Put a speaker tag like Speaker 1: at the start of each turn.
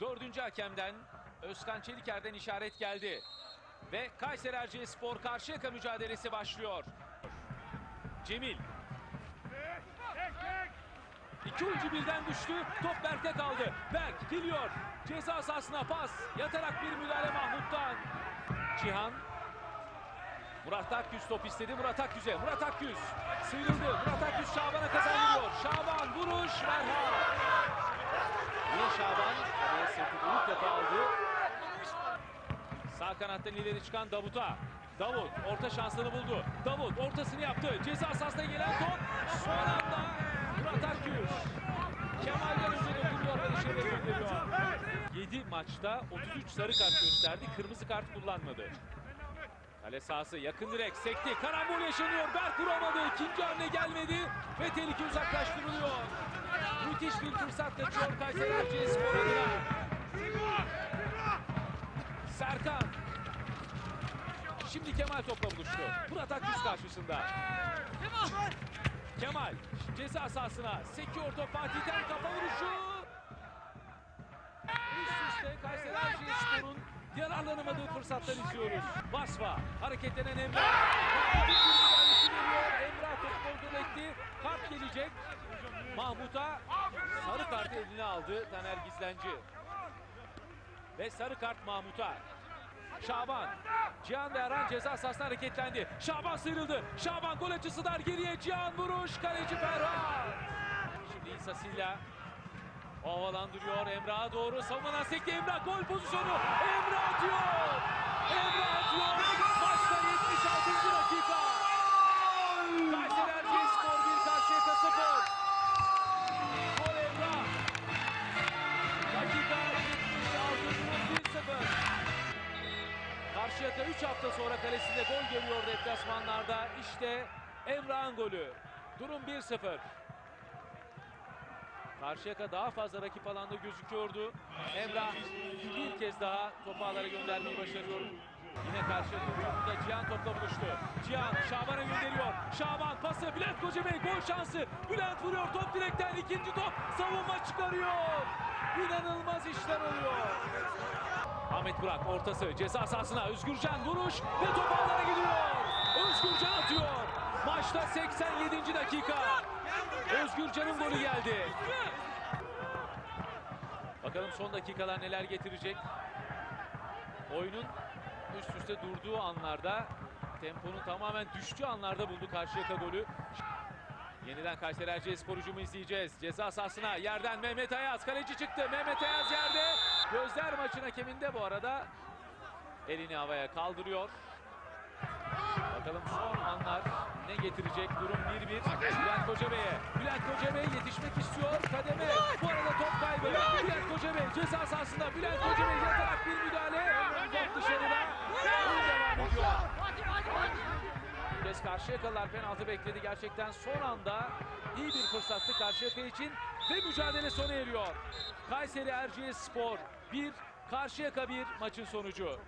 Speaker 1: Dördüncü hakemden Özkan Çeliker'den işaret geldi. Ve Kayseri Erciyesspor Karşıyaka mücadelesi başlıyor. Cemil. İki oyuncu birden düştü. Top Berk'te kaldı. Berk geliyor. Ceza sahasına pas. Yatarak bir müdahale Mahmut'tan. Cihan. Murat Akgüz top istedi. Murat Akgüz'e. Murat Akgüz sıyrıldı. Murat Akgüz Şaban'a kazandırıyor. Şaban vuruş. Merhaba. Yine Şaban. Araya sırtı dönüp topu aldı. Sağ kanattan ileri çıkan Davut'a. Davut orta şansını buldu. Davut ortasını yaptı. Ceza sahasına gelen top. Son anda Murat Akgüz. Kemal'den önce dokunuyor ve gönderiyor. 7 maçta 33 sarı kart gösterdi. Kırmızı kart kullanmadı. Kale sahası yakın direk sekti. Karambol yaşanıyor. Berk vuramadı. İkinci hamle gelmedi. Ve tehlike uzaklaştırılıyor. Müthiş bir fırsat kaçıyor Kayseri Erciyesspor Şimdi Kemal topla buluştu. Murat Akgüz karşısında. Kemal ceza sahasına sekiyor top Fatih'ten kafa vuruşu. Üst üste Kayseri Erciyesspor'un yararlanamadığı fırsatlar izliyoruz. Basva hareketlenen geliyor. Emrah topu kontrol etti. Kart gelecek. Mahmut'a sarı kartı eline aldı Taner Gizlenci. Ve sarı kart Mahmut'a. Şaban. Cihan ve Erhan ceza sahasına hareketlendi. Şaban sıyrıldı. Şaban gol açısı dar geriye. Cihan vuruş. Kaleci Ferhat. Şimdi İsa Silla. Havalandırıyor Emrah'a doğru. Savunmadan sekti Emrah. Gol pozisyonu. Emrah atıyor. Emrah atıyor. Maçta 76. dakika. Kayseri hafta sonra kalesinde gol geliyor deplasmanlarda. İşte Emrah'ın golü. Durum 1-0. Karşıyaka daha fazla rakip alanda gözüküyordu. Emrah bir kez daha topu ağlara göndermeyi başarıyor. Yine Karşıyaka hücumunda Cihan topla buluştu. Cihan Şaban'a gönderiyor. Şaban pası Bülent Kocabey gol şansı. Bülent vuruyor top direkten ikinci top savunma çıkarıyor. İnanılmaz işler oluyor. Ahmet Burak ortası ceza sahasına Özgürcan vuruş ve top gidiyor. Özgürcan atıyor. Maçta 87. dakika. Özgürcan'ın golü geldi. Bakalım son dakikalar neler getirecek. Oyunun üst üste durduğu anlarda, temponun tamamen düştüğü anlarda buldu Karşıyaka golü. Yeniden Kayseri Erciyesspor hücumu izleyeceğiz. Ceza sahasına yerden Mehmet Ayaz. Kaleci çıktı. Mehmet Ayaz yerde. Gözler maçın hakeminde bu arada. Elini havaya kaldırıyor. Bakalım son anlar ne getirecek? Durum 1-1. Bülent Kocabey'e. Bülent Kocabey yetişmek istiyor. Kademe. Bu arada top kaybı. Bülent Kocabey ceza sahasında. Bülent Kocabey yatarak bir müdahale. Top dışarıda. Devam ediyor. Kez Karşıyakalılar penaltı bekledi. Gerçekten son anda iyi bir fırsattı Karşıyaka için ve mücadele sona eriyor. Kayseri Erciyesspor 1, Karşıyaka 1 maçın sonucu.